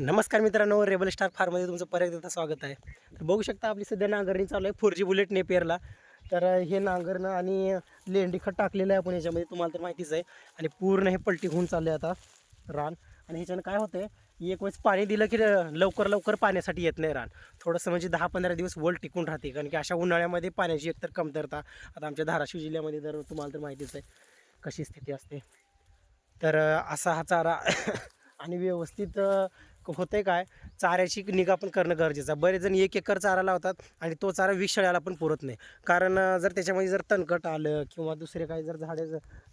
नमस्कार मित्रांनो rebel star फार्ममध्ये तुमचं परत एकदा स्वागत आहे. तर बघू शकता आपली सध्या नांगरणी चालू आहे फोर जी बुलेट नेपियरला. तर हे नांगरणं आणि लेंडी खत टाकलेलं आहे आपण याच्यामध्ये तुम्हाला तर माहितीच आहे. आणि पूर्ण हे पलटी होऊन चाललं आहे आता रान. आणि ह्याच्यानं काय होतं आहे एक वेळेस पाणी दिलं की लवकर लवकर पाण्यासाठी येत नाही रान. थोडंसं म्हणजे दहा पंधरा दिवस वल टिकून राहते कारण की अशा उन्हाळ्यामध्ये पाण्याची एकतर कमतरता आता आमच्या धाराशिव जिल्ह्यामध्ये तर तुम्हाला तर माहितीच आहे कशी स्थिती असते. तर असा हा चारा आणि व्यवस्थित होतं आहे काय? चाऱ्याची निगा पण करणं गरजेचं आहे. बरेच जण एक एकर चारा लावतात आणि तो चारा विषळ्याला पण पुरत नाही. कारण जर त्याच्यामध्ये जर तणकट आलं किंवा दुसरे काही जर झाडे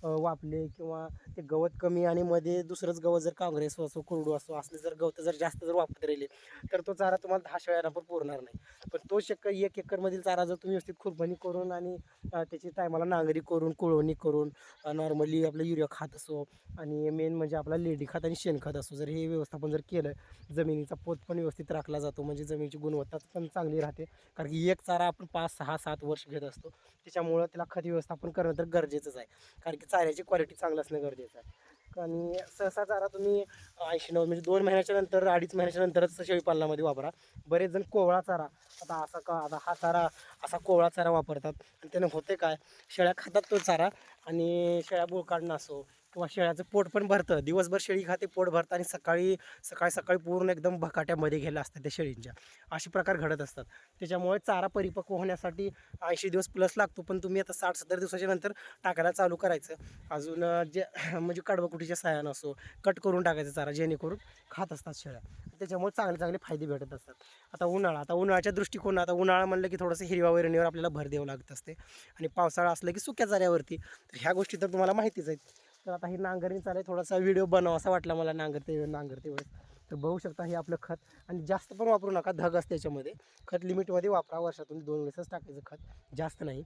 वापले किंवा ते गवत कमी आणि मध्ये दुसरंच गवत जर काँग्रेस असो कोरडू असो असले जर गवत जर जास्त जर वापरत राहिले तर तो चारा तुम्हाला दहा शेळ्याला पण पुरणार नाही. पण तो शक्य एक एकरमधील चारा जर तुम्ही व्यवस्थित खुरपणी करून आणि त्याची टायमाला नांगरी करून कुळवणी करून नॉर्मली आपलं युरिया खात असो आणि मेन म्हणजे आपला लेडी खत आणि शेणखत असो जर हे व्यवस्थापन जर केलं जमिनीचा पोत पण व्यवस्थित राखला जातो. म्हणजे जमिनीची गुणवत्ता पण चांगली राहते. कारण की एक चारा आपण पाच सहा सात वर्ष घेत असतो. त्याच्यामुळं त्याला खत व्यवस्थापन करणं तर गरजेचंच आहे. कारण की चाऱ्याची क्वालिटी चांगलं असणं गरजेचं आहे. आणि सहसा चारा तुम्ही ऐंशी नव्वद म्हणजे दोन महिन्याच्या नंतर अडीच महिन्याच्या नंतरच शेळीपालनामध्ये वापरा. बरेच जण कोवळा चारा आता असा का आता हा चारा असा कोवळा चारा वापरतात. आणि त्यानं होते काय? शेळ्या खातात तो चारा. आणि शेळ्या बोळ काढणं असो किंवा शेळ्याचं पोट पण भरतं. दिवसभर शेळी खाते पोट भरतं आणि सकाळी सकाळी सकाळी पूर्ण एकदम भकाट्यामध्ये गेलं असतं त्या शेळींच्या. असे प्रकार घडत असतात. त्याच्यामुळे चारा परिपक्व होण्यासाठी ऐंशी दिवस प्लस लागतो पण तुम्ही आता साठ सत्तर दिवसाच्या नंतर टाकायला चालू करायचं. अजून जे म्हणजे कडवकुटीच्या साह्यानं असो कट करून टाकायचा चारा जेणेकरून खात असतात शेळ्या. त्याच्यामुळे चांगले चांगले फायदे भेटत असतात. आता उन्हाळा आता उन्हाळ्याच्या दृष्टिकोन आता उन्हाळा म्हणलं की थोडंसं हिरव्या वैरणीवर आपल्याला भर द्यावं लागत असते. आणि पावसाळा असलं की सुक्या चाऱ्यावरती. तर ह्या गोष्टी तर तुम्हाला माहितीच आहेत. तर आता ही नांगरणी चालू आहे. थोडासा व्हिडिओ बनवा असा वाटला मला नांगरते नांगरते वेळेस. तर बघू शकता हे आपलं खत. आणि जास्त पण वापरू नका धग असते त्याच्यामध्ये खत लिमिटमध्ये वापरा वर्षातून दोन वेळेसच टाकायचं खत. जास्त नाही.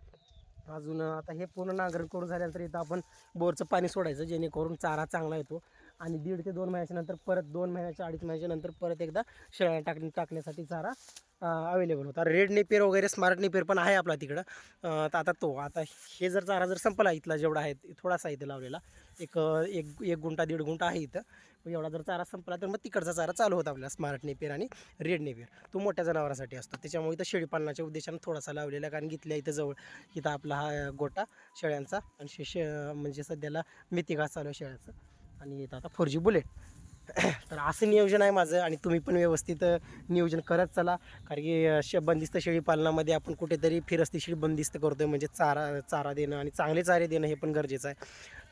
अजून आता हे पूर्ण नांगरण करून झाल्यानंतर इथं आपण बोरचं पाणी सोडायचं जेणेकरून चारा चांगला येतो. आणि दीड ते दोन महिन्याच्या नंतर परत दोन महिन्याच्या अडीच महिन्याच्या नंतर परत एकदा शेळ्या टाक टाकण्यासाठी चारा अवेलेबल होता. रेड नेपेर वगैरे स्मार्ट नेपेर पण आहे आपला तिकडं. तर आता तो आता हे जर चारा जर संपला इथला जेवढा आहे थोडासा इथं लावलेला. एक एक एक गुंठा दीड गुंठा आहे इथं. मग एवढा जर चारा संपला तर मग तिकडचा चारा चालू होता आपल्याला स्मार्ट नेपेर आणि रेड नेपेर तो मोठ्या जनावरांसाठी असतो. त्याच्यामुळे इथं शेळीपालनाच्या उद्देशानं थोडासा लावलेला कारण घेतल्या इथल्या इथं जवळ इथं आपला हा गोटा शेळ्यांचा. आणि शे शे म्हणजे सध्याला मेथी घास चालू आहे शेळ्याचं. आणि इथं आता फोर जी बुलेट तर असं नियोजन आहे माझं आणि तुम्ही पण व्यवस्थित नियोजन करत चला. कारण की श बंदिस्त शेळी पालनामध्ये आपण कुठेतरी फिरस्ती शेळी बंदिस्त करतो आहे म्हणजे चारा चारा देणं आणि चांगले चारे देणं हे पण गरजेचं आहे.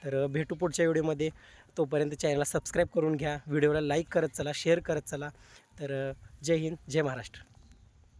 तर भेटू पुढच्या व्हिडिओमध्ये. तोपर्यंत चॅनलला सबस्क्राईब करून घ्या. व्हिडिओला लाईक करत चला शेअर करत चला. तर जय हिंद जय महाराष्ट्र.